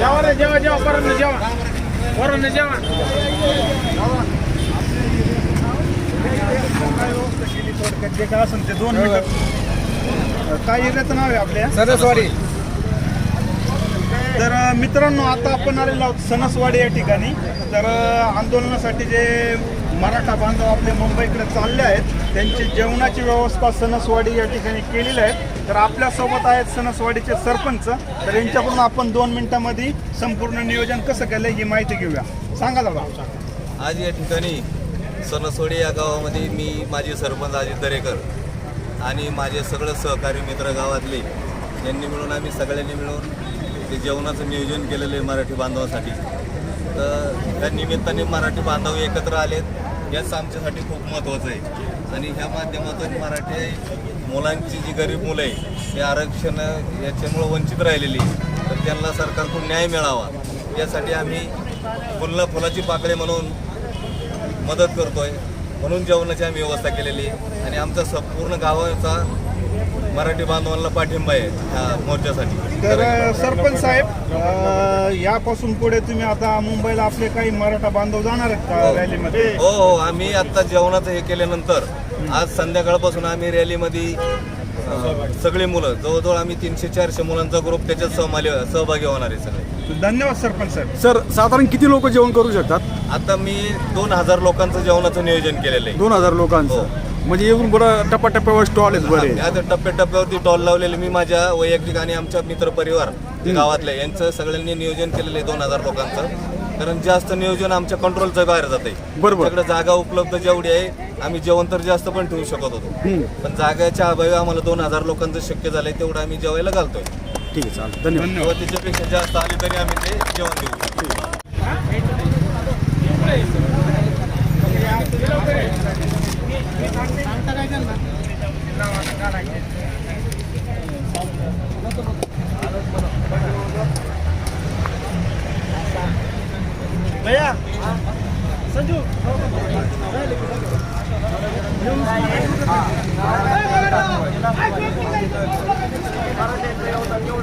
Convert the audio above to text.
जेवा रे जेवा जेवा बरं जेवा बरं जेवा जे काय असेल ते दोन मिनिट काय एरियाचं नाव आहे आपल्या? सरसवाडी तर मित्रांनो आता आपण आलेलो आहोत सणसवाडी या ठिकाणी. तर आंदोलनासाठी जे मराठा बांधव आपले मुंबईकडे चालले आहेत. त्यांची जेवणाची व्यवस्था सणसवाडी या ठिकाणी केलेली आहे. तर आपल्यासोबत आहेत सणसवाडीचे सरपंच. तर यांच्याकडून आपण दोन मिनिटांमध्ये संपूर्ण नियोजन कसं केलं ही माहिती घेऊया. सांगा दादा. आज या ठिकाणी सणसवाडी या गावामध्ये मी माझे सरपंच अजित दरेकर आणि माझे सगळे सहकारी मित्र गावातले यांनी मिळून आम्ही सगळ्यांनी मिळून ते जेवणाचं नियोजन केलेलं आहे मराठी बांधवासाठी. तर त्या निमित्ताने मराठी बांधव एकत्र आलेत. याच आमच्यासाठी खूप महत्त्वाचं आहे. आणि ह्या माध्यमातून मराठी मुलांची जी गरीब मुलं आहे ते आरक्षण याच्यामुळं वंचित राहिलेली तर त्यांना सरकारकडून न्याय मिळावा. यासाठी आम्ही फुलला फुलाची पाकळी म्हणून मदत करतोय. म्हणून जेवणाची आम्ही व्यवस्था केलेली आहे. आणि आमचा संपूर्ण गावाचा मराठी बांधवांना पाठिंबा आहे ह्या मोर्चासाठी. तर सरपंच साहेब अ, यापासून पुढे तुम्ही आता मुंबईला आपले काही मराठा बांधव जाणार आहेत का हो. रॅलीमध्ये? हो हो आम्ही आता जेवणाचं हे केल्यानंतर आज संध्याकाळपासून आम्ही रॅलीमध्ये अं, सगळी मुलं जवळजवळ आम्ही तीनशे चारशे मुलांचा ग्रुप त्याच्यात सहमाली सहभागी होणार आहे सगळे. धन्यवाद सरपंच साहेब. सर साधारण किती लोक जेवण करू शकतात? आता मी दोन हजार लोकांचं जेवणाचं नियोजन केलेलं आहे. दोन हजार लोकांचं? हो. म्हणजे येऊन बरं टप्प्याटप्प्यावर स्टॉल आहेत बरे. त्या टप्प्याटप्प्यावरती टॉल लावलेले मी माझ्या वैयक्तिक आणि आमच्या मित्र परिवार गावातले यांचं सगळ्यांनी नियोजन केलेलं आहे दोन हजार लोकांचं. कारण जास्त नियोजन आमच्या कंट्रोलचं बाहेर जाते बरोबर. सगळं जागा उपलब्ध जेवढी आहे आम्ही जेवण तर जास्त पण ठेवू शकत होतो. हम्म. पण जागेच्या अभावी आम्हाला दोन हजार लोकांचं शक्य झालंय तेवढं आम्ही जेवायला घालतोय. ठीक आहे चालेल. धन्यवाद. किंवा त्याच्यापेक्षा जास्त आली तरी आम्ही ते जेवण देऊ. संजू. संजू